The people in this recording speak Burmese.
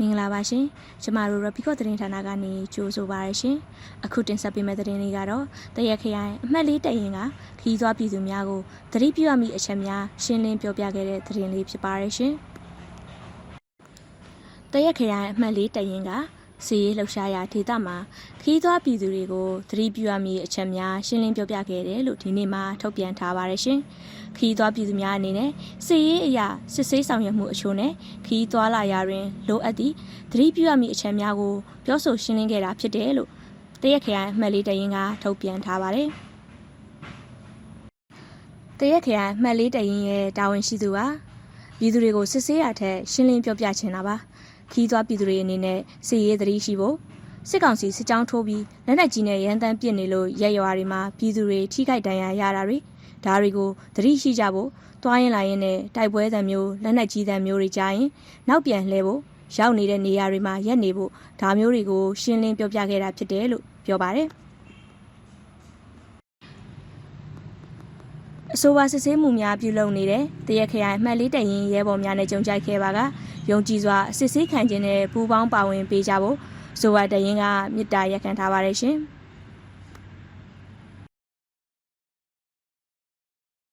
မင်္ဂလာပါရှင်ကျမတို့ရပီကော့သတင်းဌာနကနေကြိုဆိုပါရရှင်အခုတင်ဆက်ပေးမယ့်သတင်းလေးကတော့တရက်ခရိုင်အမှတ်လေးတရင်ကခီးသွွားပြည်သူများကိုသတိပြုရမည့်အချက်များရှင်းလင်းပြောပြခဲ့တဲ့သတင်းလေးဖြစ်ပါရရှင်တရက်ခရိုင်အမှတ်လေးတရင်က စီရေးလှုပ်ရှားရာဒေသမှာခီးသွွားပြည်သူတွေကိုသတိပြုရမည့်အချက်များရှင်းလင်းပြောပြခဲ့တယ်လို့ဒီနေ့မှထုတ်ပြန်ထားပါရရှင်ခီးသွွားပြည်သူများအနေနဲ့စီရေးအရာစစ်ဆေးဆောင်ရွက်မှုအချို့နဲ့ခီးသွွားလာရာတွင်လိုအပ်သည့်သတိပြုရမည့်အချက်များကိုပြောဆိုရှင်းလင်းခဲ့တာဖြစ်တယ်လို့တရက်ခရိုင်အမှတ်လေးတရင်ကထုတ်ပြန်ထားပါတယ်။တရက်ခရိုင်အမှတ်လေးတရင်ရဲ့တာဝန်ရှိသူဟာပြည်သူတွေကိုစစ်ဆေးရတဲ့ရှင်းလင်းပြောပြချင်တာပါ။ ခီးသွွားပြည်သူတွေအနေနဲ့စီရေးသတိရှိဖို့စစ်ကောင်စီစစ်ကြောင်းထိုးပြီးလက်နက်ကြီးနဲ့ရန်တမ်းပစ်နေလို့ရက်ရွာတွေမှာပြည်သူတွေထိခိုက်ဒဏ်ရာရတာတွေဒါတွေကိုသတိရှိကြဖို့တွားရင်လာရင်နဲ့တိုက်ပွဲသံမျိုးလက်နက်ကြီးသံမျိုးတွေကြားရင်နောက်ပြန်လှည့်ဖို့ရောက်နေတဲ့နေရာတွေမှာရက်နေဖို့ဒါမျိုးတွေကိုရှင်းလင်းပြောပြခဲ့တာဖြစ်တယ်လို့ပြောပါတယ်အဆိုပါစစ်ဆေးမှုများပြုလုပ်နေတဲ့တရက်ခရိုင်အမှတ်လေးတရင်ရဲဘော်များနဲ့ကြုံကြိုက်ခဲ့ပါက ယုံကြည်စွာစစ်ဆေးခံခြင်းနဲ့ပူးပေါင်းပါဝင်ပေးကြဖို့ဆိုပါတရင်ကမြစ်တာရက်ခံထားပါတယ်ရှင်။